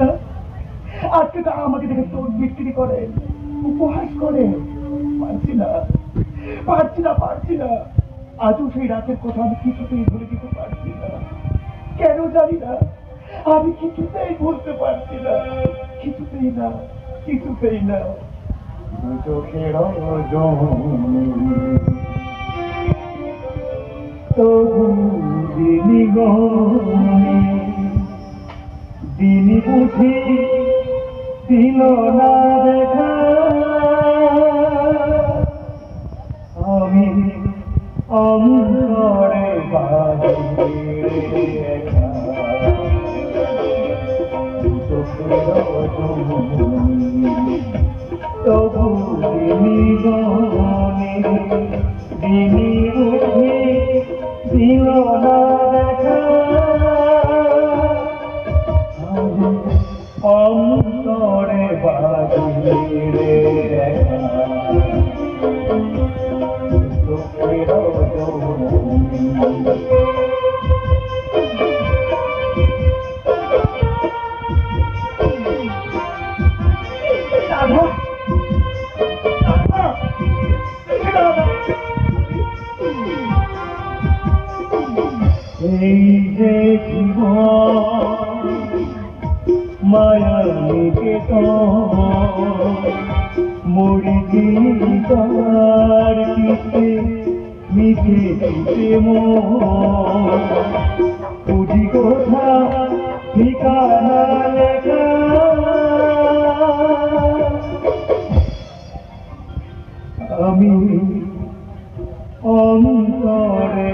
না? আজকে তারা আমাকে দেখে চোখ বিক্রি করে, উপহাস করে। পারছি না পারছি না পারছি না। আজও সেই রাতের কথা আমি কিছুতেই ভুলে যেতে পারছি না। কেন জানি না, আমি কিছুতেই ভুলতে পারছি না, কিছুতেই না কিছুতেই না। চোখের তবু গনি বুঝি দিল না দেখা। আমি অন্তরে তবু দিনি এই যে মায়া নিকেতন মরি দিদার কিসে মিশে দিতে পুজি অন্তরে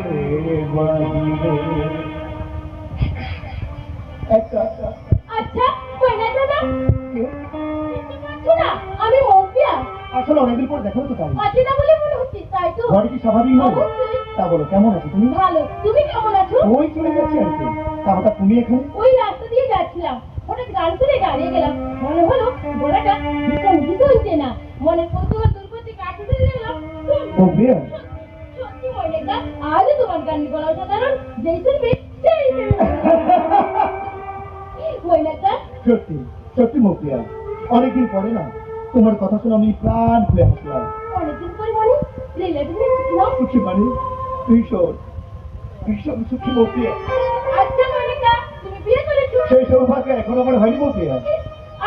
আচ্ছা কইনা দাদা? শোনা আমি মৌপিয়া। আসলে অনেকদিন পর দেখা তো তাই। অচেনা বলে মনে হচ্ছে তাই তো। ঘরে কি স্বাভাবিক নয় তা বলো কেমন আছো তুমি? ভালো। তুমি কেমন আছো? ওই চলে যাচ্ছি আর কি। তা হঠাৎ তুমি এখানে? ওই রাস্তা দিয়ে যাচ্ছিলাম। হঠাৎ গান শুনে দাঁড়িয়ে গেলাম। মনে হলো গোড়াটা ভীষণ ভীষণ না। মনে কৌতূহল দূর করতে কাটুতে গেলাম। ও প্রিয়া সত্যি মনে আজও তোমার গান বলা সাধারণ? যেই শুনবে সেই সত্যি সত্যি মুখিয়া অনেকদিন পরে না তোমার কথা শুনে আমি প্রাণ খুলে হাসলাম অনেকদিন পরে মানে? সুখী মানে? ভীষণ ভীষণ সুখী মুখিয়া আচ্ছা ময়নাটা তুমি বিয়ে করেছ? সেই সৌভাগ্য এখন আমার হয়নি মুখিয়া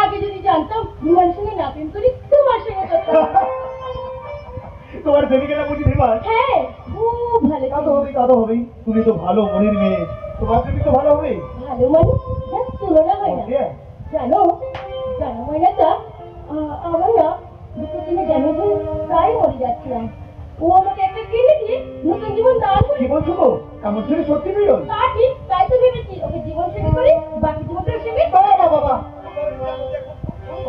আগে যদি জানতাম বিমান সঙ্গে না প্রেম করি তোমার সঙ্গে তোমার গেলে বুঝি বিমান হ্যাঁ খুব ভালো হবেই তুমি তো ভালো মনের মেয়ে। তোমার তুমি তো ভালো হবে? ভালো মানে যার তুলনা হয় না। জানো জানো ময়নাটা আমার না দুটো দিনে ড্যামেজ হয়ে প্রায় মরে যাচ্ছিলাম ও আমাকে একটা কিনে দিয়ে নতুন জীবন দান করে। কি বলছো গো ছেলে সত্যি প্রিয়ন তা ঠিক তাই তো ভেবেছি। ওকে জীবন সঙ্গে করে বাকি জীবনটা সঙ্গে বাবা বাবা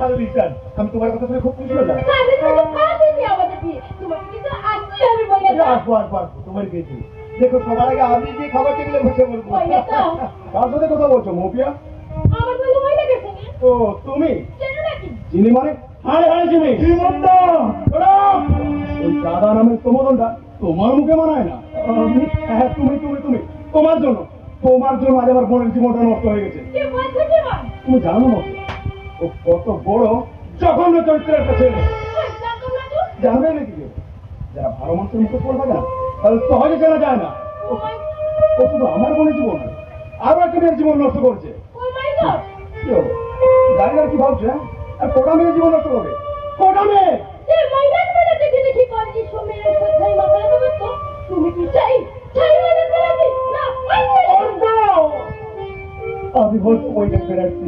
ভালো বিশ্বাস আমি তোমার কথা শুনে খুব খুশি হলাম। আসব আসব আসব তোমার পেয়েছি দেখো সবার আগে আমি যে খাবার টেবিলে বসে বলব। কার সাথে কথা বলছো মৌপিয়া আমার বন্ধু ও তুমি? চেনো চিনি মানে? হায় হায় চিনি শ্রীমন্ত! ওই দাদা নামের সমদনটা তোমার মুখে মানায় না। আমি হ্যাঁ তুমি তুমি তুমি। তোমার জন্য তোমার জন্য আজ আমার বোনের জীবনটা নষ্ট হয়ে গেছে। তুমি জানো না? ও কত বড় জঘন্য চরিত্রের একটা ছেলে। জানবে নাকি? যারা ভালো মানুষের মুখে পড়বে না তাহলে সহজে জানা যায় না। ও শুধু আমার মনে জীবন আরও একটা মেয়ের জীবন নষ্ট করছে। দাঁড়িয়ে আর কি ভাবছে হ্যাঁ? আর কোটা মেয়ের জীবন নষ্ট করবে? কোটা মেয়ে! সে ময়নার মেলা দেখে দেখি কলেজে সময়ের শ্রদ্ধায় মাথা রাখা করতো তুমি কি চাই? চাই ময়নার মেলা কি? না অন্ধ! আমি বলতে বইটা ফেরাচ্ছি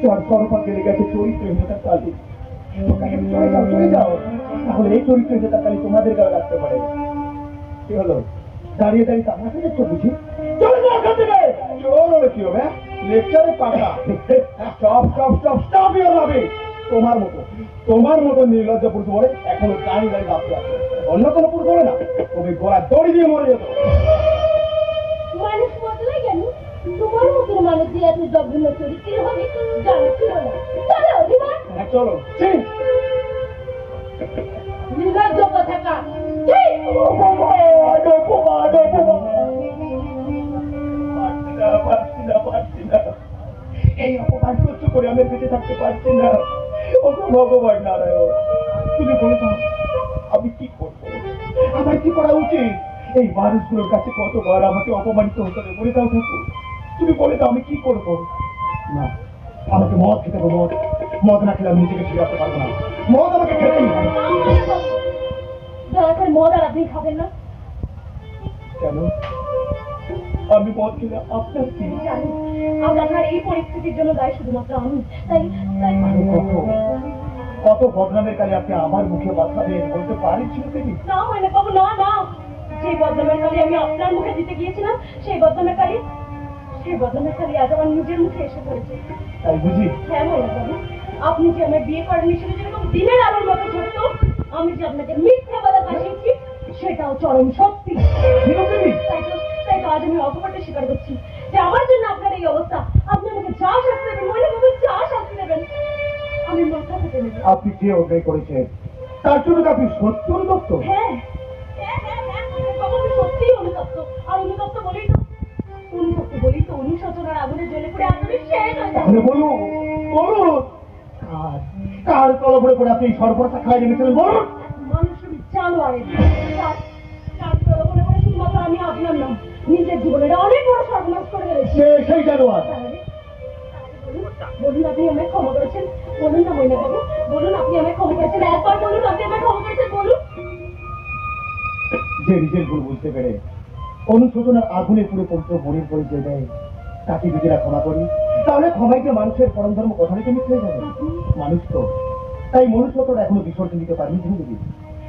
চার সরপাকে লেগেছে চরিত্রহীনতার ওখানে চলে যাও চলে যাও। তাহলে এই কালি তোমাদের গায়ে পারে। কি হলো? দাঁড়িয়ে দাঁড়িয়ে বুঝি ইউর লাভিং তোমার মতো তোমার মতো নির্লজ্জ পুরুষ বলে এখনও দাঁড়িয়ে আছে অন্য কোনো পুরুষ বলে না, তুমি গোড়া দড়ি দিয়ে মরে যেত। মানুষ বদলে গেল। তোমার মতো মানুষ যে এত জঘন্য চরিত্রের হবে, জানা চলো। হ্যাঁ চলো এই অপমান সহ্য করে আমি বেঁচে থাকতে পারছি না। ও ভগবান নারায়ণ তুমি বলে দাও আমি কি করব? আমার কি করা উচিত? এই মানুষগুলোর কাছে কতবার আমাকে অপমানিত হতে হবে বলে দাও ঠাকুর। তুমি বলে দাও আমি কি করব? না আমাকে মদ খেতে হবে মদ। মদ না খেলে আমি নিজেকে ঠিক রাখতে পারব না। মদ আমাকে খেতেই দয়া করে মদ আর আপনি খাবেন না। কেন? আমি মদ খেলে আপনার কি? জানি। আপনার এই পরিস্থিতির জন্য দায়ী শুধুমাত্র আমি। তাই তাই। কত? বদনামের কালে আপনি আমার মুখে দিয়ে বলতে পারেন ছিলেন না মানে বাবু না না। যে বদনামের কালি আমি আপনার মুখে দিতে গিয়েছিলাম সেই বদনামের কালি সেই বদনামের কালি আজ আমার নিজের মুখে এসে পড়েছে। তাই বুঝি? হ্যাঁ মনে বাবু আপনি যে আমার বিয়ে করেননি সেটা যেরকম দিনের আলোর মতো ছোট্ট? আমি যে আপনাকে মিথ্যা বলা ফাঁসিয়েছি সেটাও চরম সত্যি। তাই তো তাই তো আজ আমি স্বীকার করছি যে আমার জন্য আপনার এই অবস্থা। আপনি আমাকে যা শাস্তি দেবেন মনে যা শাস্তি দেবেন আমি মাথা নেব। আপনি যে অন্যায় করেছেন তার জন্য আপনি সত্য অনুতপ্ত। হ্যাঁ হ্যাঁ হ্যাঁ হ্যাঁ বাবু অনুতপ্ত। আর অনুতপ্ত বলেই তো অনুতপ্ত বলেই তো অনুশোচনার আগুনে জ্বলে পড়ে আগুনে শেষ হয়ে যায় বলুন বলুন। কার কলবরে করে আপনি সর্বনাশা নেমেছিলেন বলুন? মানুষ আমি জানোয়ারের তার তার প্রলোভনে শুধুমাত্র আমি আপনার নাম। নিজের জীবনের অনেক বড় সর্বনাশ করে ফেলেছি। সে সেই জানোয়ার। বলুন, বলুন আপনি আমায় ক্ষমা করেছেন? বলুন না ময়না বাবু বলুন আপনি আমায় ক্ষমা করেছেন? একবার বলুন আপনি আমায় ক্ষমা করেছেন? বলুন। যে নিজের ভুল বুঝতে পেরে অনুশোচনার আগুনে পুরো পবিত্র মনের পরিচয় দেয় তাকে যদি ক্ষমা করি তাহলে ক্ষমাই যে মানুষের পরম ধর্ম মিথ্যে হয়ে যাবে। মানুষ তো। তাই মনুষ্যত্বটা এখনও বিসর্জন দিতে পারেনি ঝিনুকদেবী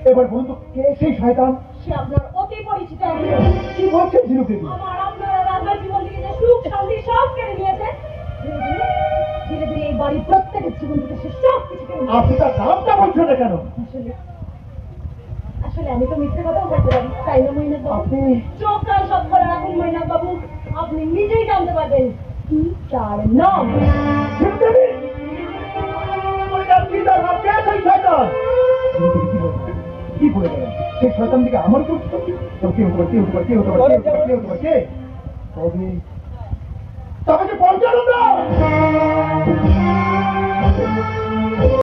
এবার বলুন তো কে সেই শয়তান? সে আপনার অতি পরিচিত কি বলছেন ঝিনুকদেবী আমার আপনার আর আপনার জীবন থেকে যে সুখ শান্তি সব কেড়ে নিয়েছে। ধীরে ধীরে এই বাড়ির প্রত্যেকের জীবন থেকে সে সব কিছু আপনি তার নামটা বলছেন না কেন? আসলে আসলে আমি তো মিথ্যে কথাও বলতে পারি তাই না বাবু আপনি চোখ কান সব করে রাখুন বাবু আপনি নিজেই জানতে পারবেন কি তার নাম। নাম কে সেই শয়তান। কি বলছেন? কি বলে গেলেন সেই শয়তান দিকে আমার তো কে? হতে পারে? কে হতে পারে? কে হতে পারে? কে হতে পারে? কে হতে পারে? কে? তবে তবে যে পঞ্চানন্দা